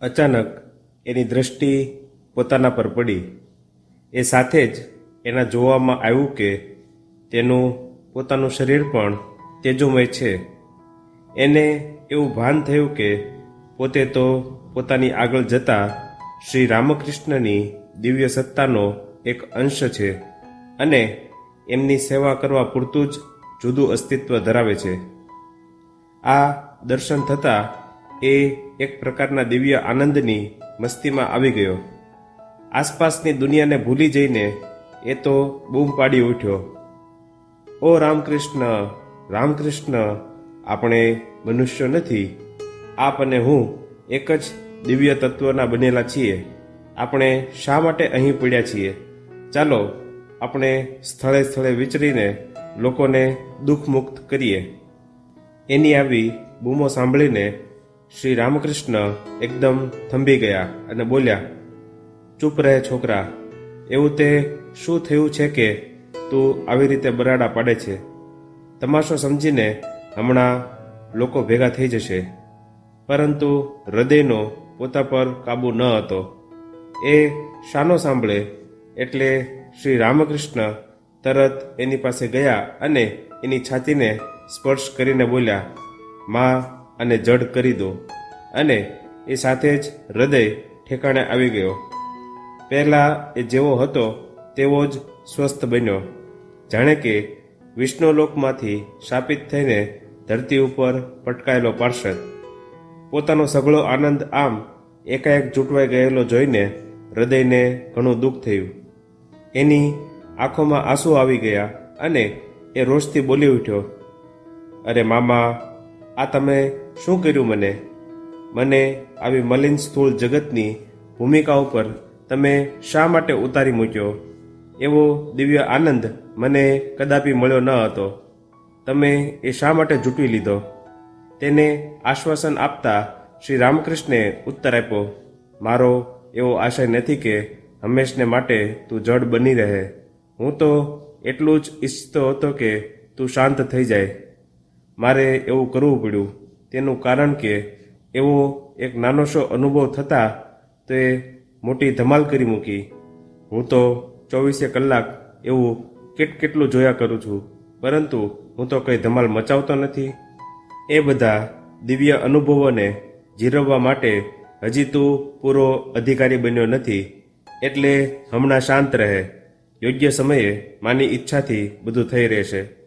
અચાનક એની દ્રષ્ટિ પોતાના પર પડી. એ સાથે જ એના જોવામાં આવ્યું કે તેનું પોતાનું શરીર પણ તેજોમય છે. એને એવું ભાન થયું કે પોતે તો પોતાની આગળ જતા શ્રી રામકૃષ્ણની દિવ્ય સત્તાનો એક અંશ છે અને એમની સેવા કરવા પૂરતું જ જુદું અસ્તિત્વ ધરાવે છે. આ દર્શન થતાં એ એક પ્રકારના દિવ્ય આનંદની મસ્તીમાં આવી ગયો. આસપાસની દુનિયાને ભૂલી જઈને એ તો બૂમ પાડી ઉઠ્યો. ઓ રામકૃષ્ણ રામકૃષ્ણ, આપણે મનુષ્યો નથી. આપ અને હું એક જ દિવ્ય તત્વના બનેલા છીએ. આપણે શા માટે અહીં પડ્યા છીએ? ચાલો આપણે સ્થળે સ્થળે વિચરીને લોકોને દુઃખમુક્ત કરીએ. એની આવી બૂમો સાંભળીને શ્રી રામકૃષ્ણ એકદમ થંભી ગયા અને બોલ્યા, ચૂપ રહે છોકરા, એવું તે શું થયું છે કે તું આવી રીતે બરાડા પાડે છે? તમાશો સમજીને હમણાં લોકો ભેગા થઈ જશે. પરંતુ હૃદયનો પોતા પર કાબુ ન હતો. એ શાનો સાંભળે એટલે શ્રી રામકૃષ્ણ તરત એની પાસે ગયા અને એની છાતીને સ્પર્શ કરીને બોલ્યા, માં અને જડ કરી દો. અને એ સાથે જ હૃદય ઠેકાણે આવી ગયો. પહેલાં એ જેવો હતો, તેવો જ સ્વસ્થ બન્યો. જાણે કે વિષ્ણુલોકમાંથી શાપિત થઈને ધરતી ઉપર પટકાયેલો પાર્ષદ. પોતાનો સઘળો આનંદ આમ એકાએક જૂટવાઈ ગયેલો જોઈને હૃદયને ઘણું દુઃખ થયું. એની આંખોમાં આંસુ આવી ગયા અને એ રોષથી બોલી ઉઠ્યો. અરે મામા આ તમે શું કર્યું મને? મને આવી મલિન સ્થૂળ જગતની ભૂમિકા ઉપર તમે શા માટે ઉતારી મૂક્યો? એવો દિવ્ય આનંદ મને કદાપી મળ્યો ન હતો. તમે એ શા માટે જૂટવી લીધો? તેને આશ્વાસન આપતા શ્રી રામકૃષ્ણે ઉત્તર આપ્યો, મારો એવો આશય નથી કે હંમેશને માટે તું જડ બની રહે. હું તો એટલું જ ઈચ્છતો હતો કે તું શાંત થઈ જાય. મારે એવું કરવું પડ્યું. તેનું કારણ કે એવો એક નાનોશો અનુભવ થતાં તે મોટી ધમાલ કરી મૂકી. હું તો ચોવીસે કલાક એવું કેટ કેટલું જોયા કરું છું. પરંતુ હું તો કંઈ ધમાલ મચાવતો નથી. એ બધા દિવ્ય અનુભવોને જીરવવા માટે હજી તું પૂરો અધિકારી બન્યો નથી. એટલે હમણાં શાંત રહે. યોગ્ય સમયે માની ઈચ્છાથી બધું થઈ રહેશે.